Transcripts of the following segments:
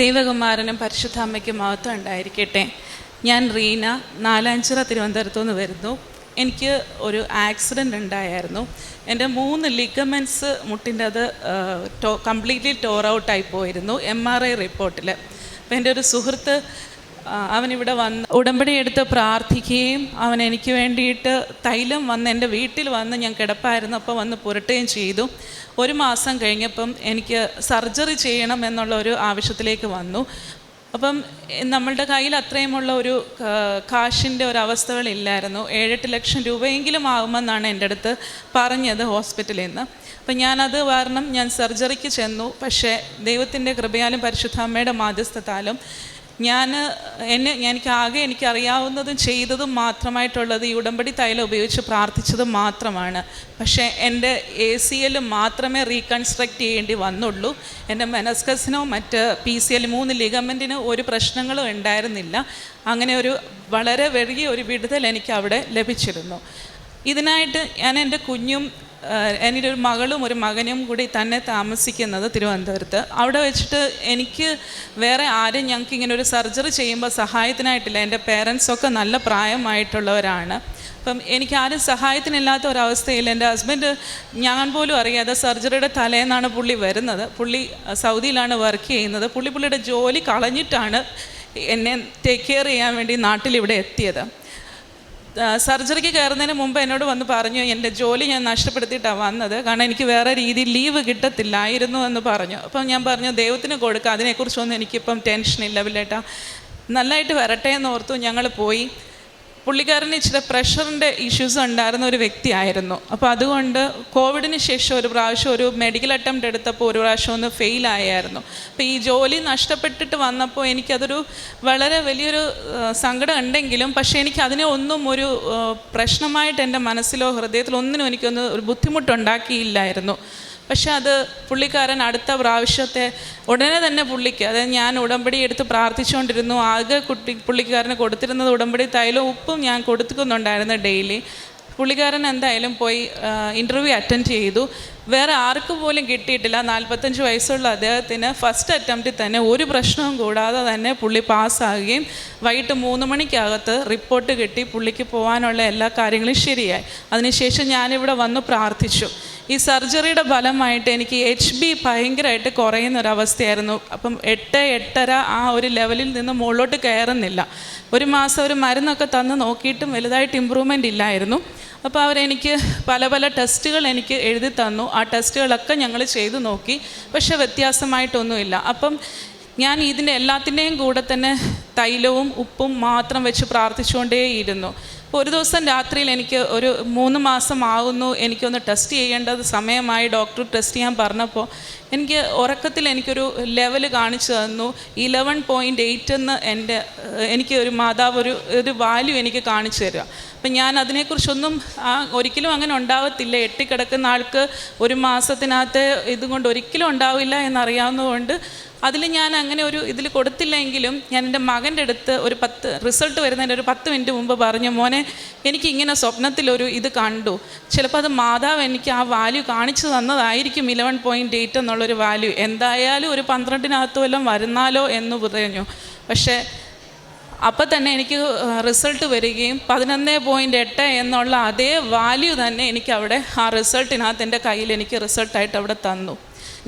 ദൈവകുമാരനും പരിശുദ്ധ അമ്മയ്ക്കും മഹത്വം ഉണ്ടായിരിക്കട്ടെ. ഞാൻ റീന നാലാഞ്ചിറ തിരുവനന്തപുരത്തു നിന്ന് വരുന്നു. എനിക്ക് ഒരു ആക്സിഡന്റ് ഉണ്ടായിരുന്നു. എന്റെ മൂന്ന് ലിഗമെന്റ്സ് മുട്ടിന്റെ അത് ടോ കംപ്ലീറ്റ്ലി ടോർ ഔട്ടായി പോയിരുന്നു. എം ആർ ഐ റിപ്പോർട്ടിൽ അപ്പോൾ എന്റെ ഒരു സുഹൃത്ത് ആ, ഇവിടെ വന്ന് ഉടമ്പടി എടുത്ത് പ്രാർത്ഥിക്കുകയും അവൻ എനിക്ക് വേണ്ടിയിട്ട് തൈലം വന്ന് എന്റെ വീട്ടിൽ വന്ന് ഞാൻ കിടപ്പായിരുന്നു അപ്പോൾ വന്ന് പുരട്ടുകയും ചെയ്തു. ഒരു മാസം കഴിഞ്ഞപ്പം എനിക്ക് സർജറി ചെയ്യണം എന്നുള്ള ഒരു ആവശ്യത്തിലേക്ക് വന്നു. അപ്പം നമ്മളുടെ കയ്യിൽ അത്രയുമുള്ള ഒരു കാശിന്റെ ഒരു അവസ്ഥകളില്ലായിരുന്നു. ഏഴെട്ട് ലക്ഷം രൂപയെങ്കിലും ആകുമെന്നാണ് എന്റെ അടുത്ത് പറഞ്ഞത് ഹോസ്പിറ്റലിൽ നിന്ന്. അപ്പം ഞാനത് കാരണം ഞാൻ സർജറിക്ക് ചെന്നു. പക്ഷേ ദൈവത്തിന്റെ കൃപയാലും പരിശുദ്ധാമ്മയുടെ മാധ്യസ്ഥത്താലും ഞാൻ എന്നെ എനിക്കാകെ എനിക്കറിയാവുന്നതും ചെയ്തതും മാത്രമായിട്ടുള്ളത് ഈ ഉടമ്പടി തൈലം ഉപയോഗിച്ച് പ്രാർത്ഥിച്ചതും മാത്രമാണ്. പക്ഷേ എന്റെ എ സി എൽ മാത്രമേ റീകൺസ്ട്രക്റ്റ് ചെയ്യേണ്ടി വന്നുള്ളൂ. എന്റെ മെനസ്കസിനോ മറ്റ് പി സി എൽ മൂന്ന് ലിഗമെന്റിനോ ഒരു പ്രശ്നങ്ങളും ഉണ്ടായിരുന്നില്ല. അങ്ങനെ ഒരു വളരെ വലിയ ഒരു വിടുതൽ എനിക്ക് അവിടെ ലഭിച്ചിരുന്നു. ഇതിനായിട്ട് ഞാൻ എന്റെ കുഞ്ഞും എന്റെ ഒരു മകളും ഒരു മകനും കൂടി തന്നെ താമസിക്കുന്നത് തിരുവനന്തപുരത്ത്. അവിടെ വെച്ചിട്ട് എനിക്ക് വേറെ ആരും ഞങ്ങൾക്ക് ഇങ്ങനെ ഒരു സർജറി ചെയ്യുമ്പോൾ സഹായത്തിനായിട്ടില്ല. എന്റെ പേരൻസൊക്കെ നല്ല പ്രായമായിട്ടുള്ളവരാണ്. അപ്പം എനിക്ക് ആരും സഹായത്തിനില്ലാത്ത ഒരവസ്ഥയിൽ എന്റെ ഹസ്ബൻഡ് ഞാൻ പോലും അറിയാതെ സർജറിയുടെ തലേന്നാണ് പുള്ളി വരുന്നത്. പുള്ളി സൗദിയിലാണ് വർക്ക് ചെയ്യുന്നത്. പുള്ളി പുള്ളിയുടെ ജോലി കളഞ്ഞിട്ടാണ് എന്നെ ടേക്ക് കെയർ ചെയ്യാൻ വേണ്ടി നാട്ടിലിവിടെ എത്തിയത്. ആ, സർജറിക്ക് കയറുന്നതിന് മുമ്പ് എന്നോട് വന്ന് പറഞ്ഞു എന്റെ ജോലി ഞാൻ നഷ്ടപ്പെടുത്തിയിട്ടാണ് വന്നത്. കാരണം എനിക്ക് വേറെ രീതിയിൽ ലീവ് കിട്ടത്തില്ലായിരുന്നു എന്ന് പറഞ്ഞു. അപ്പം ഞാൻ പറഞ്ഞു ദൈവത്തിന് കൊടുക്കുക അതിനെക്കുറിച്ചൊന്നും എനിക്കിപ്പം ഇല്ല. വില്ലേട്ടാ നല്ലതായിട്ട് വരട്ടെ എന്ന് ഓർത്തു ഞങ്ങൾ പോയി. പുള്ളിക്കാരന് ഇച്ചിരി പ്രഷറിന്റെ ഇഷ്യൂസ് ഉണ്ടായിരുന്ന ഒരു വ്യക്തിയായിരുന്നു. അപ്പോൾ അതുകൊണ്ട് കോവിഡിന് ശേഷം ഒരു പ്രാവശ്യം ഒരു മെഡിക്കൽ അറ്റംപ്റ്റ് എടുത്തപ്പോൾ ഒരു പ്രാവശ്യം ഒന്ന് ഫെയിൽ ആയായിരുന്നു. അപ്പോൾ ഈ ജോലി നഷ്ടപ്പെട്ടിട്ട് വന്നപ്പോൾ എനിക്കതൊരു വളരെ വലിയൊരു സങ്കടം ഉണ്ടെങ്കിലും പക്ഷേ എനിക്ക് അതിനെ ഒന്നും ഒരു പ്രശ്നമായിട്ട് എന്റെ മനസ്സിലോ ഹൃദയത്തിലോ ഒന്നിനും എനിക്കൊന്ന് ഒരു ബുദ്ധിമുട്ടുണ്ടാക്കിയില്ലായിരുന്നു. പക്ഷെ അത് പുള്ളിക്കാരൻ അടുത്ത പ്രാവശ്യത്തെ ഉടനെ തന്നെ പുള്ളിക്ക് അതായത് ഞാൻ ഉടമ്പടി എടുത്ത് പ്രാർത്ഥിച്ചുകൊണ്ടിരുന്നു. ആകെ കുട്ടി പുള്ളിക്കാരന് കൊടുത്തിരുന്നത് ഉടമ്പടി തൈലം ഉപ്പും ഞാൻ കൊടുക്കുന്നുണ്ടായിരുന്നു ഡെയിലി. പുള്ളിക്കാരൻ എന്തായാലും പോയി ഇന്റർവ്യൂ അറ്റൻഡ് ചെയ്തു. വേറെ ആർക്കും പോലും കിട്ടിയിട്ടില്ല. നാൽപ്പത്തഞ്ച് വയസ്സുള്ള അദ്ദേഹത്തിന് ഫസ്റ്റ് അറ്റംപ്റ്റിൽ തന്നെ ഒരു പ്രശ്നവും കൂടാതെ തന്നെ പുള്ളി പാസ്സാകുകയും വൈകിട്ട് മൂന്ന് മണിക്കകത്ത് റിപ്പോർട്ട് കിട്ടി. പുള്ളിക്ക് പോകാനുള്ള എല്ലാ കാര്യങ്ങളും ശരിയായി. അതിനുശേഷം ഞാനിവിടെ വന്ന് പ്രാർത്ഥിച്ചു. ഈ സർജറിയുടെ ഫലമായിട്ട് എനിക്ക് എച്ച് ബി ഭയങ്കരമായിട്ട് കുറയുന്ന ഒരവസ്ഥയായിരുന്നു അപ്പം എട്ട് എട്ടര ആ ഒരു ലെവലിൽ നിന്ന് മുകളിലോട്ട് കയറുന്നില്ല. ഒരു മാസം ഒരു മരുന്നൊക്കെ തന്ന് നോക്കിയിട്ടും വലുതായിട്ട് ഇമ്പ്രൂവ്മെന്റ് ഇല്ലായിരുന്നു. അപ്പോൾ അവരെനിക്ക് പല പല ടെസ്റ്റുകൾ എനിക്ക് എഴുതി തന്നു. ആ ടെസ്റ്റുകളൊക്കെ ഞങ്ങൾ ചെയ്തു നോക്കി. പക്ഷെ വ്യത്യാസമായിട്ടൊന്നുമില്ല. അപ്പം ഞാൻ ഇതിന്റെ എല്ലാത്തിന്റെയും കൂടെ തന്നെ തൈലവും ഉപ്പും മാത്രം വെച്ച് പ്രാർത്ഥിച്ചുകൊണ്ടേയിരുന്നു. അപ്പോൾ ഒരു ദിവസം രാത്രിയിൽ എനിക്ക് ഒരു മൂന്ന് മാസം ആകുന്നു എനിക്കൊന്ന് ടെസ്റ്റ് ചെയ്യേണ്ടത് സമയമായി. ഡോക്ടർ ടെസ്റ്റ് ചെയ്യാൻ പറഞ്ഞപ്പോൾ എനിക്ക് ഉറക്കത്തിൽ എനിക്കൊരു ലെവൽ കാണിച്ചു തന്നു. ഇലവൻ പോയിന്റ് എയ്റ്റ് എന്ന് എന്റെ എനിക്ക് ഒരു മാതാവ് ഒരു ഒരു വാല്യൂ എനിക്ക് കാണിച്ചു തരിക അപ്പം ഞാൻ അതിനെക്കുറിച്ചൊന്നും ആ ഒരിക്കലും അങ്ങനെ ഉണ്ടാവത്തില്ല. എട്ടിക്കിടക്കുന്ന ആൾക്ക് ഒരു മാസത്തിനകത്ത് ഇതുകൊണ്ട് ഒരിക്കലും ഉണ്ടാവില്ല എന്നറിയാവുന്നതുകൊണ്ട് അതിൽ ഞാൻ അങ്ങനെ ഒരു ഇതിൽ കൊടുത്തില്ലെങ്കിലും ഞാൻ എന്റെ മകന്റെ അടുത്ത് ഒരു പത്ത് റിസൾട്ട് വരുന്നതിന്റെ ഒരു പത്ത് മിനിറ്റ് മുമ്പ് പറഞ്ഞു മോനെ എനിക്ക് ഇങ്ങനെ സ്വപ്നത്തിലൊരു ഇത് കണ്ടു. ചിലപ്പോൾ അത് മാതാവ് എനിക്ക് ആ വാല്യൂ കാണിച്ചു തന്നതായിരിക്കും ഇലവൻ പോയിന്റ് എയ്റ്റ് എന്നുള്ളൊരു വാല്യൂ എന്തായാലും ഒരു പന്ത്രണ്ടിനകത്ത് വല്ലതും വരുന്നാലോ എന്ന് പറഞ്ഞു. പക്ഷേ അപ്പം തന്നെ എനിക്ക് റിസൾട്ട് വരികയും പതിനൊന്ന് പോയിന്റ് എട്ട് എന്നുള്ള അതേ വാല്യൂ തന്നെ എനിക്ക് അവിടെ ആ റിസൾട്ടിനകത്ത് എന്റെ കയ്യിൽ എനിക്ക് റിസൾട്ടായിട്ട് അവിടെ തന്നു.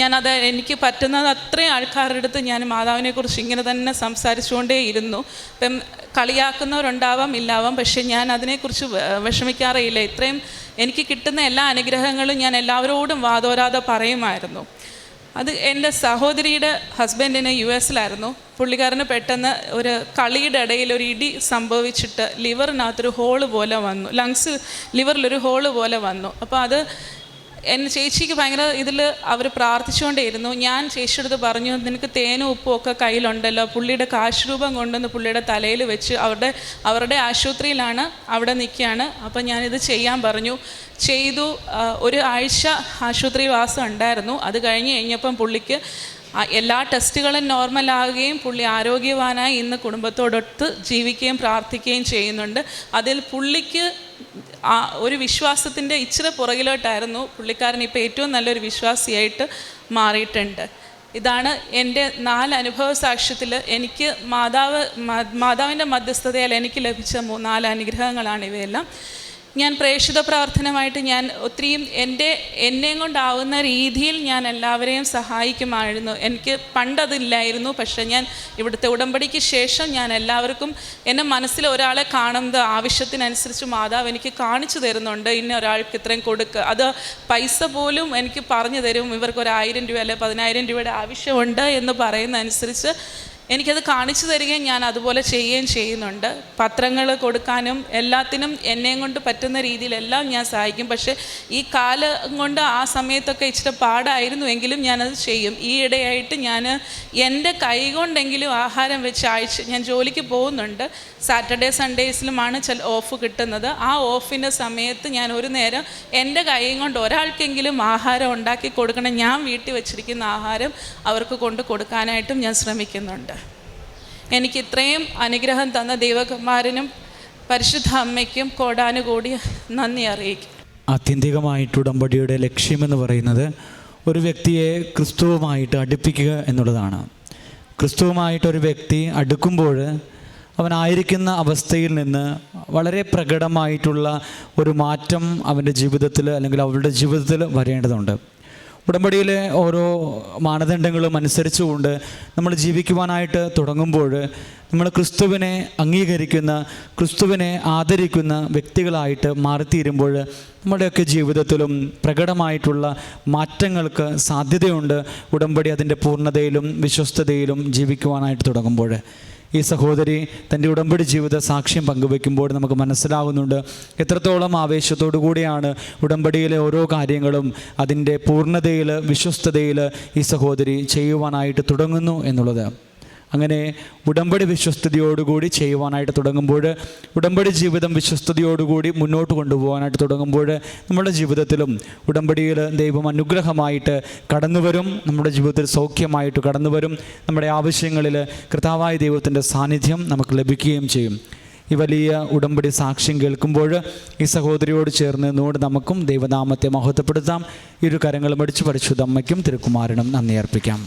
ഞാനത് എനിക്ക് പറ്റുന്നത് അത്രയും ആൾക്കാരുടെ അടുത്ത് ഞാൻ മാതാവിനെക്കുറിച്ച് ഇങ്ങനെ തന്നെ സംസാരിച്ചുകൊണ്ടേ ഇരുന്നു. ഇപ്പം കളിയാക്കുന്നവരുണ്ടാവാം ഇല്ലാവാം പക്ഷേ ഞാൻ അതിനെക്കുറിച്ച് വിഷമിക്കാറേയില്ല. ഇത്രയും എനിക്ക് കിട്ടുന്ന എല്ലാ അനുഗ്രഹങ്ങളും ഞാൻ എല്ലാവരോടും വാതോരാതെ പറയുമായിരുന്നു. അത് എന്റെ സഹോദരിയുടെ ഹസ്ബൻഡിന് യു എസിലായിരുന്നു. പുള്ളിക്കാരന് പെട്ടെന്ന് ഒരു കളിയുടെ ഇടയിൽ ഒരു ഇടി സംഭവിച്ചിട്ട് ലിവറിനകത്തൊരു ഹോൾ പോലെ വന്നു. ലങ്സ് ലിവറിലൊരു ഹോൾ പോലെ വന്നു. അപ്പോൾ അത് എന്നെ ചേച്ചിക്ക് ഭയങ്കര ഇതിൽ അവർ പ്രാർത്ഥിച്ചുകൊണ്ടേയിരുന്നു. ഞാൻ ചേച്ചിയുടെ അടുത്ത് പറഞ്ഞു നിനക്ക് തേനും ഉപ്പും ഒക്കെ കയ്യിലുണ്ടല്ലോ. പുള്ളിയുടെ കാശ് രൂപം കൊണ്ടുവന്ന് പുള്ളിയുടെ തലയിൽ വെച്ച് അവരുടെ അവരുടെ ആശുപത്രിയിലാണ് അവിടെ നിൽക്കുകയാണ്. അപ്പം ഞാനിത് ചെയ്യാൻ പറഞ്ഞു. ചെയ്തു. ഒരു ആഴ്ച ആശുപത്രി വാസം ഉണ്ടായിരുന്നു. അത് കഴിഞ്ഞ് കഴിഞ്ഞപ്പം പുള്ളിക്ക് എല്ലാ ടെസ്റ്റുകളും നോർമലാകുകയും പുള്ളി ആരോഗ്യവാനായി ഇന്ന് കുടുംബത്തോടൊത്ത് ജീവിക്കുകയും പ്രാർത്ഥിക്കുകയും ചെയ്യുന്നുണ്ട്. അതിൽ പുള്ളിക്ക് ആ ഒരു വിശ്വാസത്തിന്റെ ഇച്ചിരി പുറകിലോട്ടായിരുന്നു പുള്ളിക്കാരൻ ഇപ്പോൾ ഏറ്റവും നല്ലൊരു വിശ്വാസിയായിട്ട് മാറിയിട്ടുണ്ട്. ഇതാണ് എന്റെ നാല് അനുഭവ സാക്ഷ്യത്തിൽ എനിക്ക് മാതാവ് മാതാവിന്റെ മധ്യസ്ഥതയാൽ എനിക്ക് ലഭിച്ച നാല് അനുഗ്രഹങ്ങളാണ് ഇവയെല്ലാം. ഞാൻ പ്രേക്ഷിത പ്രാർത്ഥനമായിട്ട് ഞാൻ ഒത്തിരിയും എന്റെ എന്നെയും കൊണ്ടാവുന്ന രീതിയിൽ ഞാൻ എല്ലാവരെയും സഹായിക്കുമായിരുന്നു. എനിക്ക് പണ്ടതില്ലായിരുന്നു. പക്ഷേ ഞാൻ ഇവിടുത്തെ ഉടമ്പടിക്ക് ശേഷം ഞാൻ എല്ലാവർക്കും എന്റെ മനസ്സിൽ ഒരാളെ കാണുന്നത് ആവശ്യത്തിനനുസരിച്ച് മാതാവ് എനിക്ക് കാണിച്ചു തരുന്നുണ്ട്. ഇന്ന ഒരാൾക്ക് ഇത്രയും കൊടുക്കുക അത് പൈസ പോലും എനിക്ക് പറഞ്ഞു തരും. ഇവർക്ക് ഒരു ആയിരം രൂപ അല്ലെ പതിനായിരം രൂപയുടെ ആവശ്യമുണ്ട് എന്ന് പറയുന്ന അനുസരിച്ച് എനിക്കത് കാണിച്ചു തരികയും ഞാൻ അതുപോലെ ചെയ്യുകയും ചെയ്യുന്നുണ്ട്. പത്രങ്ങൾ കൊടുക്കാനും എല്ലാത്തിനും എന്നെയും കൊണ്ട് പറ്റുന്ന രീതിയിലെല്ലാം ഞാൻ സഹായിക്കും. പക്ഷേ ഈ കാലം കൊണ്ട് ആ സമയത്തൊക്കെ ഇച്ചിരി പാടായിരുന്നു എങ്കിലും ഞാനത് ചെയ്യും. ഈ ഇടയായിട്ട് ഞാൻ എന്റെ കൈകൊണ്ടെങ്കിലും ആഹാരം വെച്ച് ആഴ്ച ഞാൻ ജോലിക്ക് പോകുന്നുണ്ട്. സാറ്റർഡേ സൺഡേസിലുമാണ് ചില ഓഫ് കിട്ടുന്നത്. ആ ഓഫിന്റെ സമയത്ത് ഞാൻ ഒരു നേരം എന്റെ കൈ കൊണ്ട് ഒരാൾക്കെങ്കിലും ആഹാരം ഉണ്ടാക്കി കൊടുക്കണം. ഞാൻ വീട്ടിൽ വെച്ചിരിക്കുന്ന ആഹാരം അവർക്ക് കൊണ്ട് കൊടുക്കാനായിട്ടും ഞാൻ ശ്രമിക്കുന്നുണ്ട്. എനിക്ക് ഇത്രയും അനുഗ്രഹം തന്ന ദൈവകുമാരനും പരിശുദ്ധ അമ്മയ്ക്കും കോടാനുകൂടി നന്ദി അറിയിക്കും. ആത്യന്തികമായിട്ട് ഉടമ്പടിയുടെ ലക്ഷ്യമെന്ന് പറയുന്നത് ഒരു വ്യക്തിയെ ക്രിസ്തുവുമായിട്ട് അടുപ്പിക്കുക എന്നുള്ളതാണ്. ക്രിസ്തുവുമായിട്ട് ഒരു വ്യക്തി അടുക്കുമ്പോൾ അവനായിരിക്കുന്ന അവസ്ഥയിൽ നിന്ന് വളരെ പ്രകടമായിട്ടുള്ള ഒരു മാറ്റം അവന്റെ ജീവിതത്തിൽ അല്ലെങ്കിൽ അവളുടെ ജീവിതത്തിൽ വരേണ്ടതുണ്ട്. ഉടമ്പടിയിലെ ഓരോ മാനദണ്ഡങ്ങളും അനുസരിച്ചുകൊണ്ട് നമ്മൾ ജീവിക്കുവാനായിട്ട് തുടങ്ങുമ്പോൾ നമ്മൾ ക്രിസ്തുവിനെ അംഗീകരിക്കുന്ന ക്രിസ്തുവിനെ ആദരിക്കുന്ന വ്യക്തികളായിട്ട് മാറിത്തീരുമ്പോൾ നമ്മുടെയൊക്കെ ജീവിതത്തിലും പ്രകടമായിട്ടുള്ള മാറ്റങ്ങൾക്ക് സാധ്യതയുണ്ട് ഉടമ്പടി അതിന്റെ പൂർണതയിലും വിശ്വസ്തതയിലും ജീവിക്കുവാനായിട്ട് തുടങ്ങുമ്പോൾ. ഈ സഹോദരി തന്റെ ഉടമ്പടി ജീവിത സാക്ഷ്യം പങ്കുവെക്കുമ്പോൾ നമുക്ക് മനസ്സിലാകുന്നുണ്ട് എത്രത്തോളം ആവേശത്തോടു കൂടിയാണ് ഉടമ്പടിയിലെ ഓരോ കാര്യങ്ങളും അതിന്റെ പൂർണതയിൽ വിശ്വസ്തതയിൽ ഈ സഹോദരി ചെയ്യുവാനായിട്ട് തുടങ്ങുന്നു എന്നുള്ളത്. അങ്ങനെ ഉടമ്പടി വിശ്വസ്തയോടുകൂടി ചെയ്യുവാനായിട്ട് തുടങ്ങുമ്പോൾ ഉടമ്പടി ജീവിതം വിശ്വസ്തയോടുകൂടി മുന്നോട്ട് കൊണ്ടുപോകാനായിട്ട് തുടങ്ങുമ്പോൾ നമ്മുടെ ജീവിതത്തിലും ഉടമ്പടിയിൽ ദൈവം അനുഗ്രഹമായിട്ട് കടന്നു വരും നമ്മുടെ ജീവിതത്തിൽ സൗഖ്യമായിട്ട് കടന്നു വരും നമ്മുടെ ആവശ്യങ്ങളിൽ കൃതാവായ ദൈവത്തിന്റെ സാന്നിധ്യം നമുക്ക് ലഭിക്കുകയും ചെയ്യും. ഈ വലിയ ഉടമ്പടി സാക്ഷ്യം കേൾക്കുമ്പോൾ ഈ സഹോദരിയോട് ചേർന്ന് നിന്നുകൊണ്ട് നമുക്കും ദൈവനാമത്തെ മഹത്വപ്പെടുത്താം. ഇരു കരങ്ങളും അടിച്ചു പരിശുദ്ധ അമ്മയ്ക്കും തിരുക്കുമാരനും നന്ദി അർപ്പിക്കാം.